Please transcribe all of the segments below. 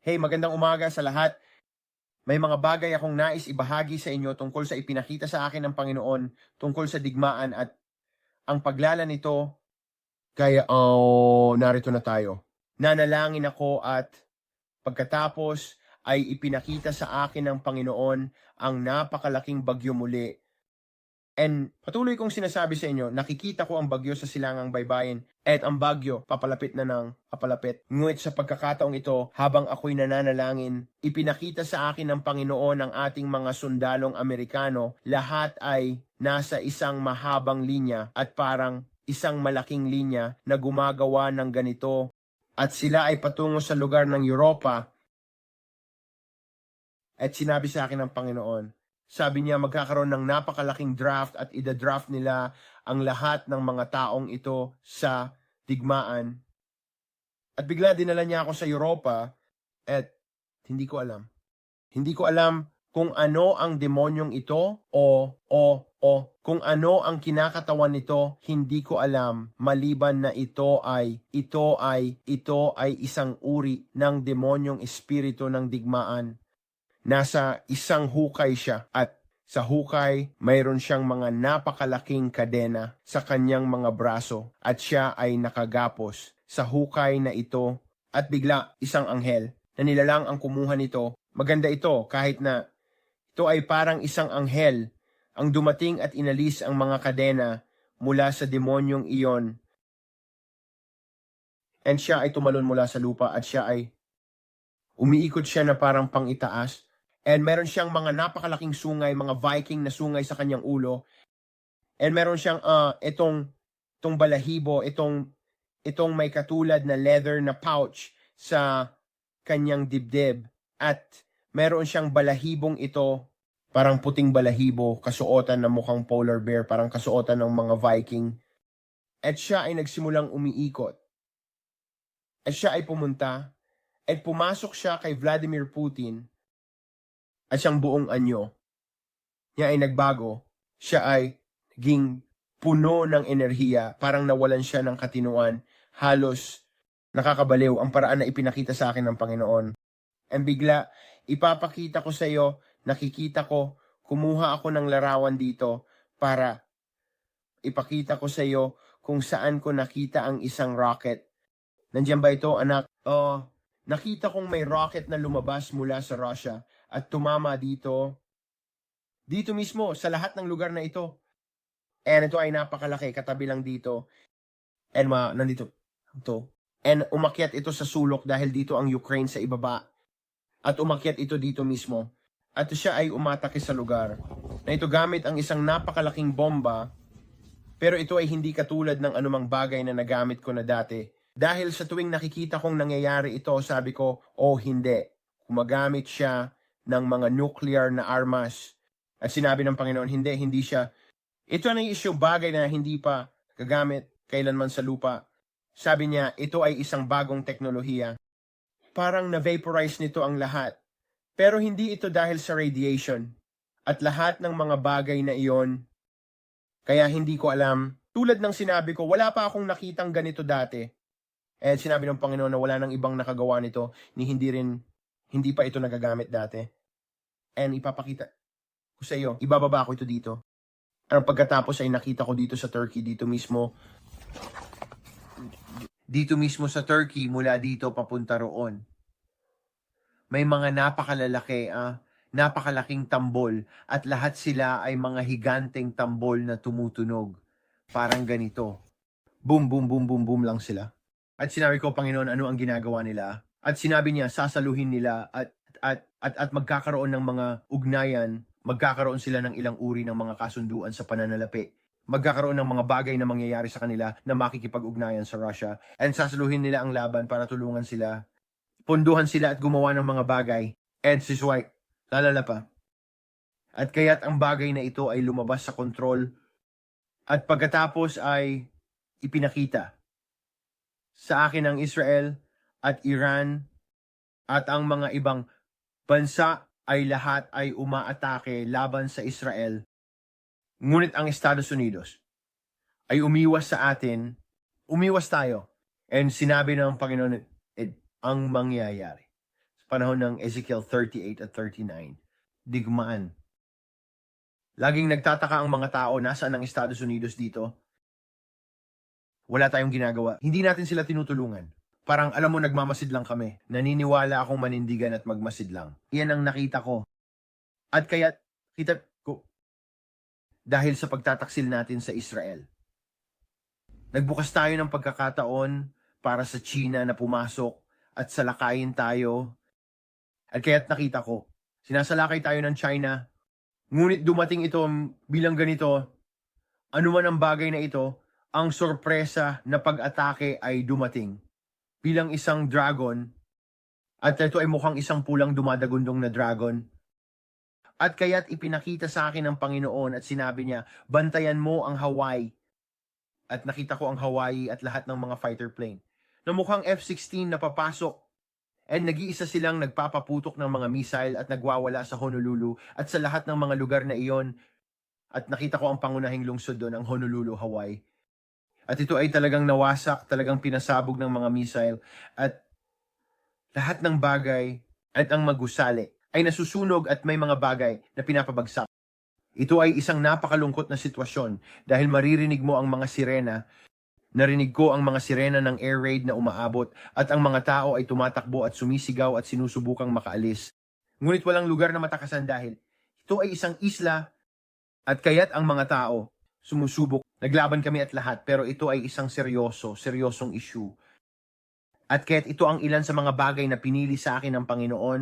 Hey, magandang umaga sa lahat. May mga bagay akong nais ibahagi sa inyo tungkol sa ipinakita sa akin ng Panginoon tungkol sa digmaan at ang paglala nito. Kaya, oh, narito na tayo. Nanalangin ako at pagkatapos ay ipinakita sa akin ng Panginoon ang napakalaking bagyo muli. And patuloy kong sinasabi sa inyo, nakikita ko ang bagyo sa silangang baybayin at ang bagyo papalapit na ng papalapit. Ngunit sa pagkakataong ito, habang ako'y nananalangin, ipinakita sa akin ng Panginoon ang ating mga sundalong Amerikano, lahat ay nasa isang mahabang linya at parang isang malaking linya na gumagawa ng ganito at sila ay patungo sa lugar ng Europa at sinabi sa akin ng Panginoon, sabi niya magkakaroon ng napakalaking draft at ida-draft nila ang lahat ng mga taong ito sa digmaan. At bigla dinala niya ako sa Europa at hindi ko alam. Hindi ko alam kung ano ang demonyong ito o o o kung ano ang kinakatawan nito, hindi ko alam maliban na ito ay ito ay ito ay isang uri ng demonyong espiritu ng digmaan nasa isang hukay siya at sa hukay mayroon siyang mga napakalaking kadena sa kanyang mga braso at siya ay nakagapos sa hukay na ito at bigla isang anghel na nilalang ang kumuha nito. Maganda ito kahit na ito ay parang isang anghel ang dumating at inalis ang mga kadena mula sa demonyong iyon. And siya ay tumalon mula sa lupa at siya ay umiikot siya na parang pangitaas And meron siyang mga napakalaking sungay, mga Viking na sungay sa kanyang ulo. And meron siyang uh, itong itong balahibo, itong itong may katulad na leather na pouch sa kanyang dibdib. At meron siyang balahibong ito, parang puting balahibo, kasuotan na mukhang polar bear, parang kasuotan ng mga Viking. At siya ay nagsimulang umiikot. At siya ay pumunta at pumasok siya kay Vladimir Putin at siyang buong anyo niya ay nagbago, siya ay naging puno ng enerhiya, parang nawalan siya ng katinuan, halos nakakabaliw ang paraan na ipinakita sa akin ng Panginoon. And bigla, ipapakita ko sa iyo, nakikita ko, kumuha ako ng larawan dito para ipakita ko sa iyo kung saan ko nakita ang isang rocket. Nandiyan ba ito, anak? Oh, nakita kong may rocket na lumabas mula sa Russia at tumama dito, dito mismo, sa lahat ng lugar na ito. And ito ay napakalaki, katabi lang dito. And ma, nandito, ito. And umakyat ito sa sulok dahil dito ang Ukraine sa ibaba. At umakyat ito dito mismo. At siya ay umatake sa lugar. Na ito gamit ang isang napakalaking bomba. Pero ito ay hindi katulad ng anumang bagay na nagamit ko na dati. Dahil sa tuwing nakikita kong nangyayari ito, sabi ko, oh hindi. Kumagamit siya ng mga nuclear na armas. At sinabi ng Panginoon, hindi, hindi siya. Ito na issue bagay na hindi pa gagamit kailanman sa lupa. Sabi niya, ito ay isang bagong teknolohiya. Parang na-vaporize nito ang lahat. Pero hindi ito dahil sa radiation. At lahat ng mga bagay na iyon, kaya hindi ko alam. Tulad ng sinabi ko, wala pa akong nakitang ganito dati. Eh, sinabi ng Panginoon na wala nang ibang nakagawa nito, ni hindi rin, hindi pa ito nagagamit dati and ipapakita ko sa iyo. Ibababa ko ito dito. Ang pagkatapos ay nakita ko dito sa Turkey, dito mismo. Dito mismo sa Turkey, mula dito papunta roon. May mga napakalalaki, ah, napakalaking tambol at lahat sila ay mga higanteng tambol na tumutunog. Parang ganito. Boom, boom, boom, boom, boom lang sila. At sinabi ko, Panginoon, ano ang ginagawa nila? At sinabi niya, sasaluhin nila at at, at, at magkakaroon ng mga ugnayan, magkakaroon sila ng ilang uri ng mga kasunduan sa pananalapi. Magkakaroon ng mga bagay na mangyayari sa kanila na makikipag-ugnayan sa Russia. And sasaluhin nila ang laban para tulungan sila. Punduhan sila at gumawa ng mga bagay. And si White, lalala pa. At kaya't ang bagay na ito ay lumabas sa kontrol at pagkatapos ay ipinakita sa akin ang Israel at Iran at ang mga ibang bansa ay lahat ay umaatake laban sa Israel. Ngunit ang Estados Unidos ay umiwas sa atin, umiwas tayo. And sinabi ng Panginoon, eh, ang mangyayari. panahon ng Ezekiel 38 at 39. Digmaan. Laging nagtataka ang mga tao, nasaan ang Estados Unidos dito? Wala tayong ginagawa. Hindi natin sila tinutulungan. Parang alam mo, nagmamasid lang kami. Naniniwala akong manindigan at magmasid lang. Iyan ang nakita ko. At kaya, kita ko, dahil sa pagtataksil natin sa Israel. Nagbukas tayo ng pagkakataon para sa China na pumasok at salakayin tayo. At kaya't nakita ko, sinasalakay tayo ng China, ngunit dumating ito bilang ganito, anuman ang bagay na ito, ang sorpresa na pag-atake ay dumating bilang isang dragon at ito ay mukhang isang pulang dumadagundong na dragon. At kaya't ipinakita sa akin ng Panginoon at sinabi niya, bantayan mo ang Hawaii. At nakita ko ang Hawaii at lahat ng mga fighter plane na mukhang F-16 na papasok and nag-iisa silang nagpapaputok ng mga missile at nagwawala sa Honolulu at sa lahat ng mga lugar na iyon at nakita ko ang pangunahing lungsod doon, ang Honolulu, Hawaii. At ito ay talagang nawasak, talagang pinasabog ng mga missile at lahat ng bagay at ang magusali ay nasusunog at may mga bagay na pinapabagsak. Ito ay isang napakalungkot na sitwasyon dahil maririnig mo ang mga sirena Narinig ko ang mga sirena ng air raid na umaabot at ang mga tao ay tumatakbo at sumisigaw at sinusubukang makaalis. Ngunit walang lugar na matakasan dahil ito ay isang isla at kaya't ang mga tao sumusubok. Naglaban kami at lahat pero ito ay isang seryoso, seryosong issue. At kaya't ito ang ilan sa mga bagay na pinili sa akin ng Panginoon,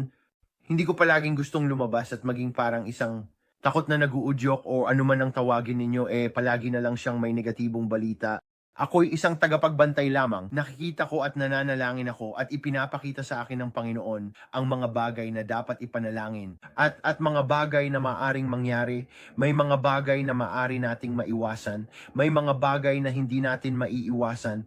hindi ko palaging gustong lumabas at maging parang isang takot na naguudyok o anuman ang tawagin ninyo eh palagi na lang siyang may negatibong balita. Ako'y isang tagapagbantay lamang. Nakikita ko at nananalangin ako at ipinapakita sa akin ng Panginoon ang mga bagay na dapat ipanalangin. At, at mga bagay na maaring mangyari, may mga bagay na maari nating maiwasan, may mga bagay na hindi natin maiiwasan.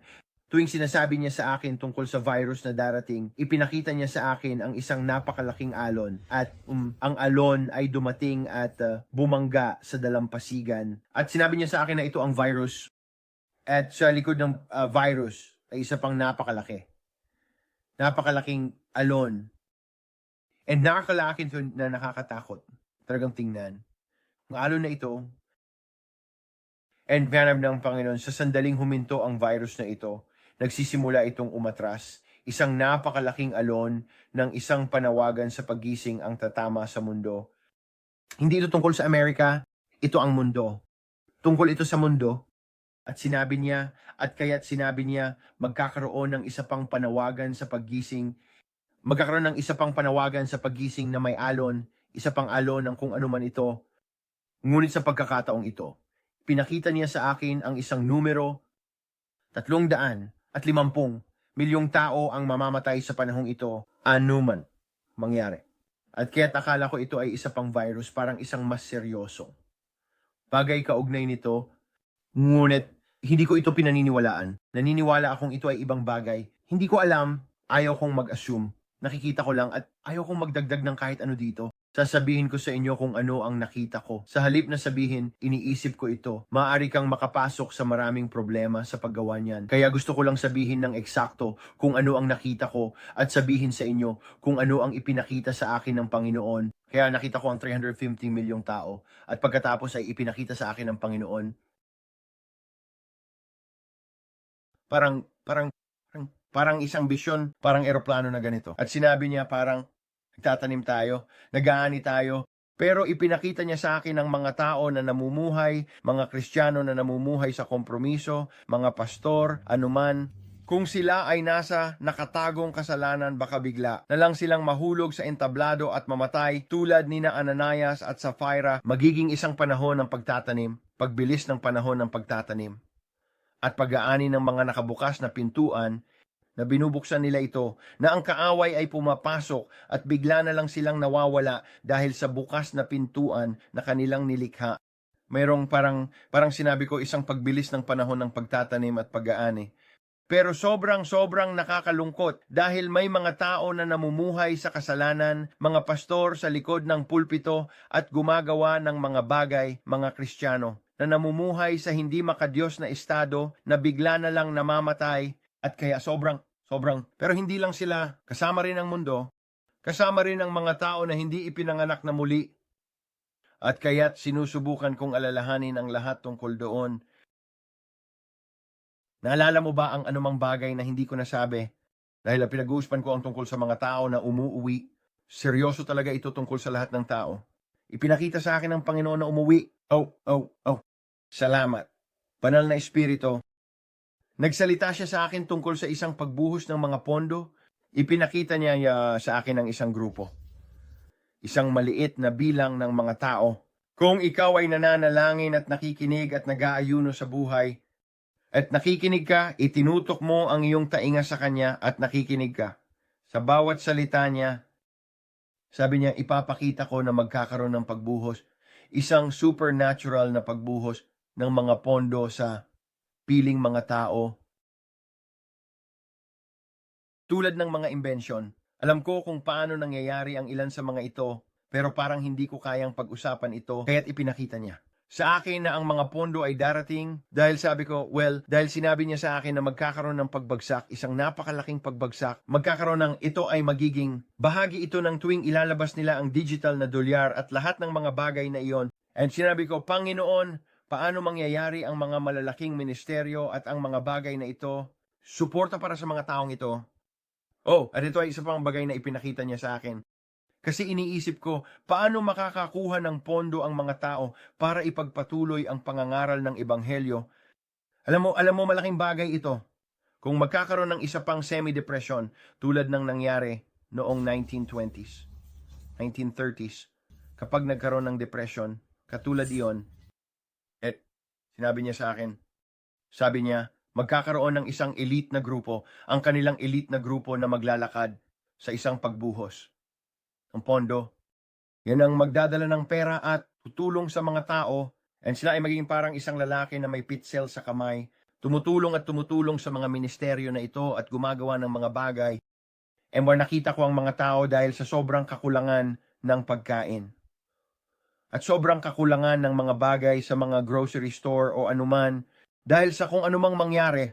Tuwing sinasabi niya sa akin tungkol sa virus na darating, ipinakita niya sa akin ang isang napakalaking alon at um, ang alon ay dumating at uh, bumangga sa dalampasigan. At sinabi niya sa akin na ito ang virus at sa likod ng uh, virus ay isa pang napakalaki. Napakalaking alon. And nakakalaki ito na nakakatakot. Talagang tingnan. Ang alon na ito, and panab ng Panginoon, sa sandaling huminto ang virus na ito, nagsisimula itong umatras. Isang napakalaking alon ng isang panawagan sa paggising ang tatama sa mundo. Hindi ito tungkol sa Amerika, ito ang mundo. Tungkol ito sa mundo, at sinabi niya, at kaya't sinabi niya, magkakaroon ng isa pang panawagan sa paggising, magkakaroon ng isa pang panawagan sa paggising na may alon, isa pang alon ng kung ano man ito. Ngunit sa pagkakataong ito, pinakita niya sa akin ang isang numero, tatlong daan at limampung milyong tao ang mamamatay sa panahong ito, anuman mangyari. At kaya't akala ko ito ay isa pang virus, parang isang mas seryoso. Bagay kaugnay nito Ngunit, hindi ko ito pinaniniwalaan. Naniniwala akong ito ay ibang bagay. Hindi ko alam, ayaw kong mag-assume. Nakikita ko lang at ayaw kong magdagdag ng kahit ano dito. Sasabihin ko sa inyo kung ano ang nakita ko. Sa halip na sabihin, iniisip ko ito. Maaari kang makapasok sa maraming problema sa paggawa niyan. Kaya gusto ko lang sabihin ng eksakto kung ano ang nakita ko at sabihin sa inyo kung ano ang ipinakita sa akin ng Panginoon. Kaya nakita ko ang 350 milyong tao at pagkatapos ay ipinakita sa akin ng Panginoon parang parang parang, parang isang bisyon, parang eroplano na ganito. At sinabi niya parang nagtatanim tayo, nag-aani tayo, pero ipinakita niya sa akin ang mga tao na namumuhay, mga Kristiyano na namumuhay sa kompromiso, mga pastor, anuman, kung sila ay nasa nakatagong kasalanan baka bigla na lang silang mahulog sa entablado at mamatay tulad ni na Ananias at Sapphira magiging isang panahon ng pagtatanim, pagbilis ng panahon ng pagtatanim at pag-aani ng mga nakabukas na pintuan na binubuksan nila ito na ang kaaway ay pumapasok at bigla na lang silang nawawala dahil sa bukas na pintuan na kanilang nilikha. Mayroong parang, parang sinabi ko isang pagbilis ng panahon ng pagtatanim at pag-aani. Pero sobrang sobrang nakakalungkot dahil may mga tao na namumuhay sa kasalanan, mga pastor sa likod ng pulpito at gumagawa ng mga bagay, mga Kristiyano na namumuhay sa hindi makadiyos na estado na bigla na lang namamatay at kaya sobrang, sobrang, pero hindi lang sila kasama rin ang mundo, Kasama rin ang mga tao na hindi ipinanganak na muli. At kaya't sinusubukan kong alalahanin ang lahat tungkol doon. Naalala mo ba ang anumang bagay na hindi ko nasabi? Dahil pinag-uuspan ko ang tungkol sa mga tao na umuuwi. Seryoso talaga ito tungkol sa lahat ng tao. Ipinakita sa akin ng Panginoon na umuwi. Oh, oh, oh. Salamat. Banal na Espiritu. Nagsalita siya sa akin tungkol sa isang pagbuhos ng mga pondo. Ipinakita niya uh, sa akin ng isang grupo. Isang maliit na bilang ng mga tao. Kung ikaw ay nananalangin at nakikinig at nag-aayuno sa buhay, at nakikinig ka, itinutok mo ang iyong tainga sa kanya at nakikinig ka. Sa bawat salita niya, sabi niya, ipapakita ko na magkakaroon ng pagbuhos. Isang supernatural na pagbuhos ng mga pondo sa piling mga tao. Tulad ng mga invention, alam ko kung paano nangyayari ang ilan sa mga ito, pero parang hindi ko kayang pag-usapan ito, kaya't ipinakita niya. Sa akin na ang mga pondo ay darating dahil sabi ko, well, dahil sinabi niya sa akin na magkakaroon ng pagbagsak, isang napakalaking pagbagsak, magkakaroon ng ito ay magiging bahagi ito ng tuwing ilalabas nila ang digital na dolyar at lahat ng mga bagay na iyon. And sinabi ko, Panginoon, paano mangyayari ang mga malalaking ministeryo at ang mga bagay na ito, suporta para sa mga taong ito. Oh, at ito ay isa pang bagay na ipinakita niya sa akin. Kasi iniisip ko, paano makakakuha ng pondo ang mga tao para ipagpatuloy ang pangangaral ng ebanghelyo? Alam mo, alam mo malaking bagay ito. Kung magkakaroon ng isa pang semi-depression tulad ng nangyari noong 1920s, 1930s, kapag nagkaroon ng depression, katulad iyon, sinabi niya sa akin, sabi niya, magkakaroon ng isang elite na grupo, ang kanilang elite na grupo na maglalakad sa isang pagbuhos ng pondo. Yan ang magdadala ng pera at tutulong sa mga tao and sila ay magiging parang isang lalaki na may pit cell sa kamay, tumutulong at tumutulong sa mga ministeryo na ito at gumagawa ng mga bagay. And more nakita ko ang mga tao dahil sa sobrang kakulangan ng pagkain. At sobrang kakulangan ng mga bagay sa mga grocery store o anuman dahil sa kung anumang mangyari,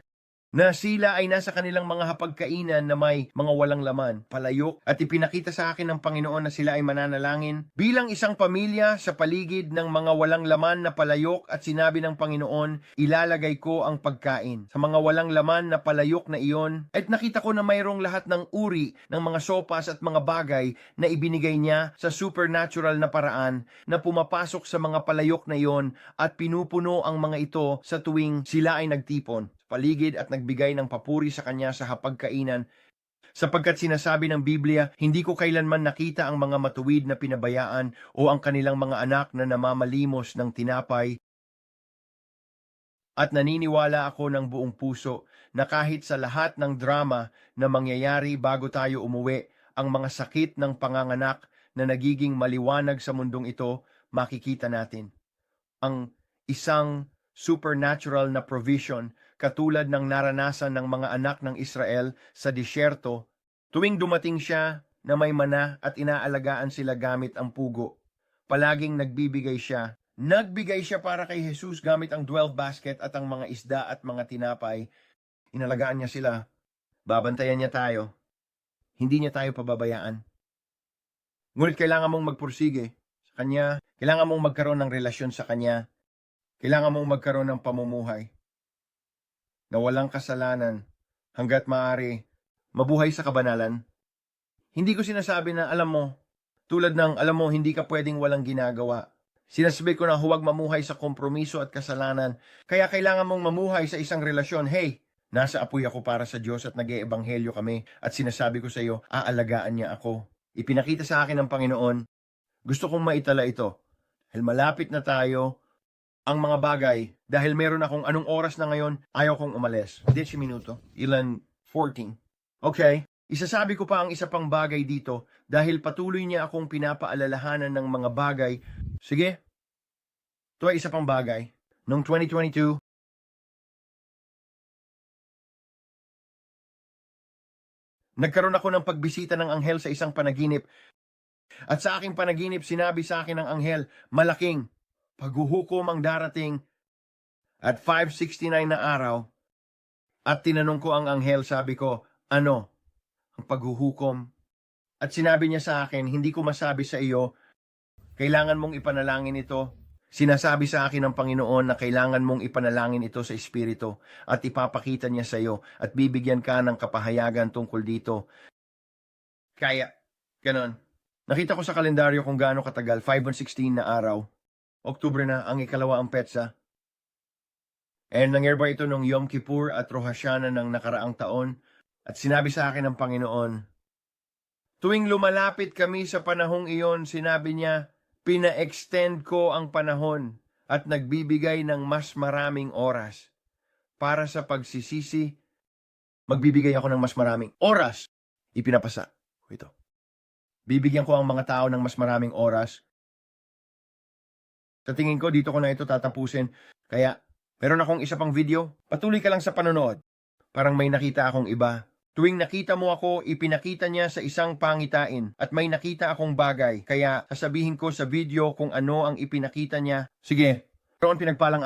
na sila ay nasa kanilang mga hapagkainan na may mga walang laman, palayok, at ipinakita sa akin ng Panginoon na sila ay mananalangin bilang isang pamilya sa paligid ng mga walang laman na palayok at sinabi ng Panginoon, ilalagay ko ang pagkain. Sa mga walang laman na palayok na iyon at nakita ko na mayroong lahat ng uri ng mga sopas at mga bagay na ibinigay niya sa supernatural na paraan na pumapasok sa mga palayok na iyon at pinupuno ang mga ito sa tuwing sila ay nagtipon paligid at nagbigay ng papuri sa kanya sa hapagkainan sapagkat sinasabi ng Biblia, hindi ko kailanman nakita ang mga matuwid na pinabayaan o ang kanilang mga anak na namamalimos ng tinapay. At naniniwala ako ng buong puso na kahit sa lahat ng drama na mangyayari bago tayo umuwi, ang mga sakit ng panganganak na nagiging maliwanag sa mundong ito, makikita natin. Ang isang supernatural na provision katulad ng naranasan ng mga anak ng Israel sa disyerto tuwing dumating siya na may mana at inaalagaan sila gamit ang pugo. Palaging nagbibigay siya. Nagbigay siya para kay Jesus gamit ang 12 basket at ang mga isda at mga tinapay. Inalagaan niya sila. Babantayan niya tayo. Hindi niya tayo pababayaan. Ngunit kailangan mong magpursige sa Kanya. Kailangan mong magkaroon ng relasyon sa Kanya. Kailangan mong magkaroon ng pamumuhay na walang kasalanan hanggat maaari mabuhay sa kabanalan. Hindi ko sinasabi na alam mo, tulad ng alam mo hindi ka pwedeng walang ginagawa. Sinasabi ko na huwag mamuhay sa kompromiso at kasalanan. Kaya kailangan mong mamuhay sa isang relasyon. Hey, nasa apoy ako para sa Diyos at nag eebanghelyo kami at sinasabi ko sa iyo, aalagaan niya ako. Ipinakita sa akin ng Panginoon, gusto kong maitala ito. Malapit na tayo ang mga bagay dahil meron akong anong oras na ngayon, ayaw kong umalis. 10 minuto. Ilan? 14. Okay. Isasabi ko pa ang isa pang bagay dito dahil patuloy niya akong pinapaalalahanan ng mga bagay. Sige. Ito ay isa pang bagay. Noong 2022, nagkaroon ako ng pagbisita ng anghel sa isang panaginip. At sa aking panaginip, sinabi sa akin ng anghel, malaking, paghuhukom ang darating at 5.69 na araw at tinanong ko ang anghel, sabi ko, ano ang paghuhukom At sinabi niya sa akin, hindi ko masabi sa iyo, kailangan mong ipanalangin ito. Sinasabi sa akin ng Panginoon na kailangan mong ipanalangin ito sa Espiritu at ipapakita niya sa iyo at bibigyan ka ng kapahayagan tungkol dito. Kaya, ganon. Nakita ko sa kalendaryo kung gaano katagal, 5 on 16 na araw. Oktubre na, ang ikalawa ang petsa. And nangyari ito nung Yom Kippur at Rosh Hashanah ng nakaraang taon. At sinabi sa akin ng Panginoon, Tuwing lumalapit kami sa panahong iyon, sinabi niya, pina-extend ko ang panahon at nagbibigay ng mas maraming oras para sa pagsisisi. Magbibigay ako ng mas maraming oras. Ipinapasa ko ito. Bibigyan ko ang mga tao ng mas maraming oras. Sa tingin ko, dito ko na ito tatapusin. Kaya, meron akong isa pang video. Patuloy ka lang sa panonood. Parang may nakita akong iba. Tuwing nakita mo ako, ipinakita niya sa isang pangitain at may nakita akong bagay. Kaya sasabihin ko sa video kung ano ang ipinakita niya. Sige, roon pinagpalang